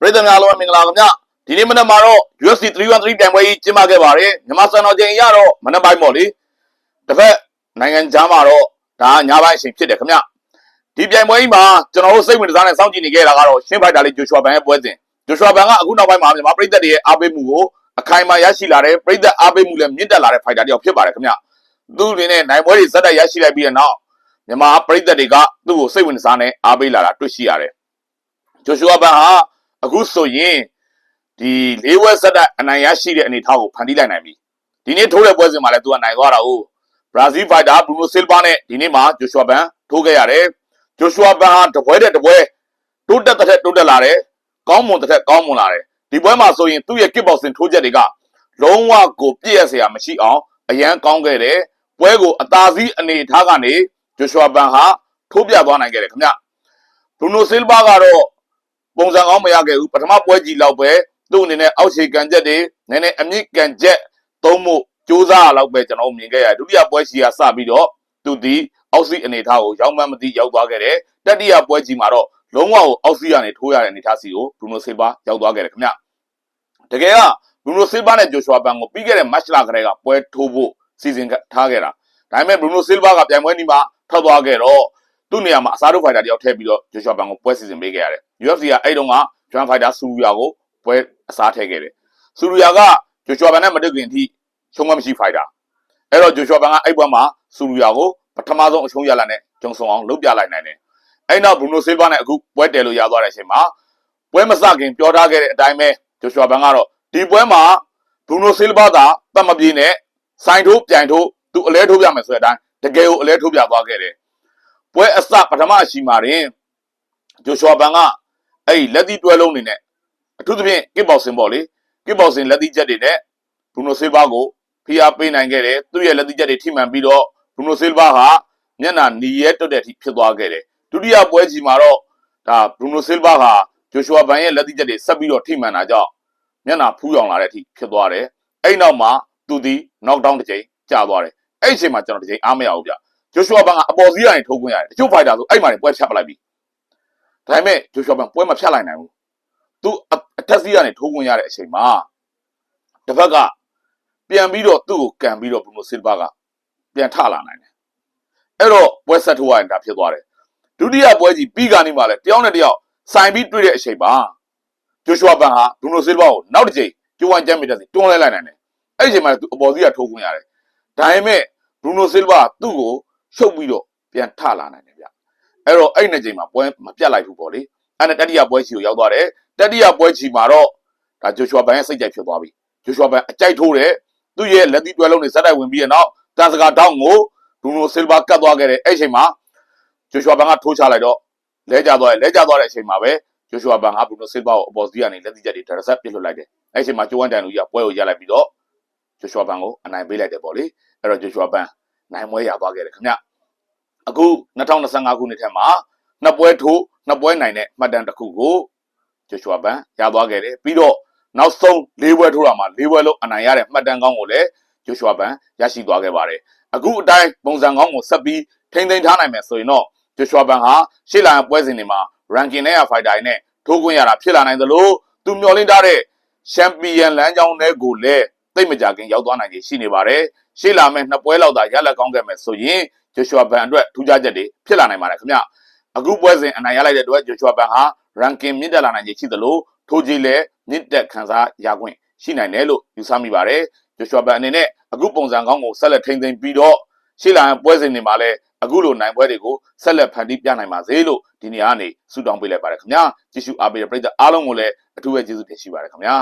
ပြည်သူများလုံးမင်္ဂလာပါခင်ဗျဒီနေ့မနက်မှာတော့ UFC 313ပြိုင်ပွဲကြီးကျင်းပခဲ့ပါတယ်မြန်မာစံတော်ချိန်အရတော့မနက်ပိုင်းပေါ့လေတစ်ဖက်နိုင်ငံခြားမှာတော့ဒါကညပိုင်းအချိန်ဖြစ်တယ်ခင်ဗျဒီပြိုင်ပွဲကြီးမှာကျွန်တော်တို့စိတ်ဝင်စားနဲ့စောင့်ကြည့်နေခဲ့တာကတော့ရှင်းဖိုက်တာလေးဂျိုရှွာဘန်ရဲ့ပွဲစဉ်ဂျိုရှွာဘန်ကအခုနောက်ပိုင်းမှာမြန်မာပြည်သက်တွေရဲ့အားပေးမှုကိုအခိုင်အမာရရှိလာတဲ့ပြည်သက်အားပေးမှုလည်းမြင့်တက်လာတဲ့ဖိုက်တာတစ်ယောက်ဖြစ်ပါတယ်ခင်ဗျသူ့အနေနဲ့နိုင်ပွဲတွေဇက်တိုက်ရရှိလိုက်ပြီးတဲ့နောက်မြန်မာပြည်သက်တွေကသူ့ကိုစိတ်ဝင်စားနဲ့အားပေးလာတာတွေ့ရှိရတယ်ဂျိုရှွာဘန်ဟာ အခုဆိုရင်ဒီလေးဝက်ဆက်တဲ့အနိုင်ရရှိတဲ့အနေအထားကိုဖန်တီးလိုက်နိုင်ပြီဒီနေ့ထိုးတဲ့ပွဲစဉ်မှာလည်းသူကနိုင်သွားတာဟုတ်ဘရာဇီးဖိုက်တာဘရူနိုဆီလ်ဗာနဲ့ဒီနေ့မှာဂျိုရှွာဘန်ထိုးခဲ့ရတယ်ဂျိုရှွာဘန်ဟာတပွဲတဲ့တပွဲတိုးတက်တဲ့တိုးတက်လာတယ်ကောင်းမွန်တဲ့ကောင်းမွန်လာတယ်ဒီပွဲမှာဆိုရင်သူ့ရဲ့ကစ်ဘောက်ဆင်ထိုးချက်တွေကလုံးဝကိုပြည့်ရစရာမရှိအောင်အရန်ကောင်းခဲ့တယ်ပွဲကိုအသာစီးအနေအထားကနေဂျိုရှွာဘန်ဟာထိုးပြသွားနိုင်ခဲ့တယ်ခင်ဗျဘရူနိုဆီလ်ဗာကတော့ ပုံစံကောင်းမရခဲ့ဘူးပထမပွဲကြီးလောက်ပဲသူ့အနေနဲ့အောက်ခြေကန်ချက်တွေနည်းနည်းအမြင့်ကန်ချက်သုံးမှုစူးစမ်းရလောက်ပဲကျွန်တော်မြင်ခဲ့ရတယ်ဒုတိယပွဲကြီးကစပြီးတော့သူဒီအောက်စီအနေထားကိုရောက်မှန်းမသိရောက်သွားခဲ့တယ်တတိယပွဲကြီးမှာတော့လုံးဝကိုအောက်စီကနေထိုးရတဲ့အနေထားစီကိုဘရူနိုဆေးဘာရောက်သွားခဲ့တယ်ခင်ဗျတကယ်ကဘရူနိုဆေးဘာနဲ့ဂျိုရှွာဘန်ကိုပြီးခဲ့တဲ့မတ်လကတည်းကပွဲထိုးဖို့စီစဉ်ထားခဲ့တာဒါပေမဲ့ဘရူနိုဆေးဘာကပြိုင်ပွဲนี้မှာထွက်သွားခဲ့တော့သူ့နေရာမှာအစားထိုးဖိုက်တာတယောက်ထည့်ပြီးတော့ဂျိုရှွာဘန်ကိုပွဲစီစဉ်ပေးခဲ့ရတယ် UFC ကအဲ့တုန်းကဂျွမ်ဖိုက်တာဆူရူယာကိုပွဲအစားထည့်ခဲ့တယ်ဆူရူယာကဂျိုရှွာဘန်နဲ့မတက်ခင်အထိရှုံးမမရှိဖိုက်တာအဲ့တော့ဂျိုရှွာဘန်ကအဲ့ပွဲမှာဆူရူယာကိုပထမဆုံးအရှုံးရလာနဲ့ဂျုံဆုံအောင်လုပ်ပြလိုက်နိုင်တယ်အဲ့နောက်ဘရူနိုဆေးဘာနဲ့အခုပွဲတယ်လို့ရသွားတဲ့အချိန်မှာပွဲမစခင်ပြောထားခဲ့တဲ့အတိုင်းပဲဂျိုရှွာဘန်ကတော့ဒီပွဲမှာဘရူနိုဆေးဘာသာပတ်မပြေးနဲ့စိုင်ထိုးပြိုင်ထိုးသူအလဲထိုးပြမယ်ဆိုတဲ့အတိုင်းတကယ်ကိုအလဲထိုးပြသွားခဲ့တယ်ပွဲအစပထမရှိမှာရင်ဂျိုရှွာဘန်က အဲ့ဒီလက်သီးတွဲလုံးနေနဲ့အထူးသဖြင့်ကစ်ဘောက်ဆင်ပေါ့လေကစ်ဘောက်ဆင်လက်သီးချက်တွေနဲ့ဘရူနိုဆေးဘာကိုဖိအားပေးနိုင်ခဲ့တယ်သူ့ရဲ့လက်သီးချက်တွေထိမှန်ပြီးတော့ဘရူနိုဆေးဘာဟာမျက်နှာနီရဲတွတ်တဲ့အထိဖြစ်သွားခဲ့တယ်ဒုတိယပွဲကြီးမှာတော့ဒါဘရူနိုဆေးဘာဟာဂျိုရှွာဘန်ရဲ့လက်သီးချက်တွေဆက်ပြီးတော့ထိမှန်တာကြောင့်မျက်နှာဖူးရောင်လာတဲ့အထိဖြစ်သွားတယ်အဲ့နောက်မှာသူဒီ knock down တစ်ချိန်ကြာသွားတယ်အဲ့ဒီအချိန်မှာကျွန်တော်တစ်ချိန်အားမရဘူးဗျဂျိုရှွာဘန်ကအပေါ်စီးကနေထိုးခွင့်ရတယ်တချို့ဖိုက်တာဆိုအဲ့မှာနေပွဲဖြတ်ပလိုက်ပြီ ဒါပေမဲ့ဂျိုရှွာဘန်ပွဲမဖြတ်လိုက်နိုင်ဘူးသူအထက်စီးကနေထိုးခွင့်ရတဲ့အချိန်မှာတစ်ဖက်ကပြန်ပြီးတော့သူ့ကိုကန်ပြီးတော့ဘရူနိုဆီလ်ဗာကပြန်ထလာနိုင်တယ်အဲ့တော့ပွဲဆက်ထိုးရရင်ဒါဖြစ်သွားတယ်ဒုတိယပွဲကြီးပြီးကနေမှလည်းတယောက်နဲ့တယောက်ဆိုင်ပြီးတွေ့တဲ့အချိန်မှာဂျိုရှွာဘန်ဟာဘရူနိုဆီလ်ဗာကိုနောက်တစ်ချိန်ကျိုးဝမ်ချမ်းမီတက်စီတွန်းလဲလိုက်နိုင်တယ်အဲ့ဒီအချိန်မှာသူအပေါ်စီးကထိုးခွင့်ရတယ်ဒါပေမဲ့ဘရူနိုဆီလ်ဗာသူ့ကိုရှုပ်ပြီးတော့ပြန်ထလာနိုင်တယ်ဗျ အဲ့တော့အဲ့ဒီနှစ်ချိန်မှာပွဲမပြတ်လိုက်ဘူးပေါ့လေအဲ့နဲ့တတိယပွဲချီကိုရောက်သွားတယ်တတိယပွဲချီမှာတော့ဒါဂျိုရှွာဘန်ရဲ့စိတ်ကြိုက်ဖြစ်သွားပြီဂျိုရှွာဘန်အကြိုက်ထိုးတယ်သူ့ရဲ့လက်သီးတွဲလုံးတွေဇက်တိုက်ဝင်ပြီးတဲ့နောက်တန်စကာတောင်းကိုဘရူနိုဆီလ်ဗာကတ်သွားခဲ့တယ်အဲ့ဒီချိန်မှာဂျိုရှွာဘန်ကထိုးချလိုက်တော့လဲကျသွားတယ်လဲကျသွားတဲ့အချိန်မှာပဲဂျိုရှွာဘန်ကဘရူနိုဆီလ်ဗာကိုအပေါ်စီးကနေလက်သီးချက်တွေဒရဆက်ပစ်လွတ်လိုက်တယ်အဲ့ဒီချိန်မှာဂျိုဝမ်တန်လူကြီးကပွဲကိုရလိုက်ပြီးတော့ဂျိုရှွာဘန်ကိုအနိုင်ပေးလိုက်တယ်ပေါ့လေအဲ့တော့ဂျိုရှွာဘန်နိုင်မွဲရသွားခဲ့တယ်ခင်ဗျ အခု2025ခုနှစ်ထဲမှာနှစ်ပွဲထိုးနှစ်ပွဲနိုင်တဲ့မှတ်တမ်းတစ်ခုကိုဂျိုရှွာဘန်ရသွားခဲ့တယ်ပြီးတော့နောက်ဆုံး၄ပွဲထိုးတာမှာ၄ပွဲလုံးအနိုင်ရတဲ့မှတ်တမ်းကောင်းကိုလည်းဂျိုရှွာဘန်ရရှိသွားခဲ့ပါတယ်အခုအတိုင်းပုံစံကောင်းကိုဆက်ပြီးထိမ့်သိမ်းထားနိုင်မယ်ဆိုရင်တော့ဂျိုရှွာဘန်ဟာရှေ့လာပွဲစဉ်တွေမှာ ranking နဲ့ fighter တွေနဲ့ထိုးခွင့်ရတာဖြစ်လာနိုင်သလိုသူမျှော်လင့်ထားတဲ့ချန်ပီယံလမ်းကြောင်းတွေကိုလည်းသိပ်မကြခင်ရောက်သွားနိုင်ခြေရှိနေပါတယ်ရှေ့လာမယ့်နှစ်ပွဲလောက်သာရလက်ကောင်းခဲ့မယ်ဆိုရင် ဂျိုရှွာဘန်အတွက်ထူးခြားချက်တွေဖြစ်လာနိုင်ပါတယ်ခင်ဗျအခုပွဲစဉ်အနိုင်ရလိုက်တဲ့အတွက်ဂျိုရှွာဘန်ဟာ ranking မြင့်တက်လာနိုင်ခြေရှိသလိုထိုးကြီးလည်းမြင့်တက်ခံစားရခွင့်ရှိနိုင်တယ်လို့ယူဆမိပါတယ်ဂျိုရှွာဘန်အနေနဲ့အခုပုံစံကောင်းကိုဆက်လက်ထိန်းသိမ်းပြီးတော့ရှေ့လာပွဲစဉ်တွေမှာလည်းအခုလိုနိုင်ပွဲတွေကိုဆက်လက်ဖန်တီးပြနိုင်ပါစေလို့ဒီနေရာကနေဆုတောင်းပေးလိုက်ပါတယ်ခင်ဗျာကြည့်ရှုအားပေးတဲ့ပရိသတ်အားလုံးကိုလည်းအထူးပဲကျေးဇူးတင်ရှိပါတယ်ခင်ဗျာ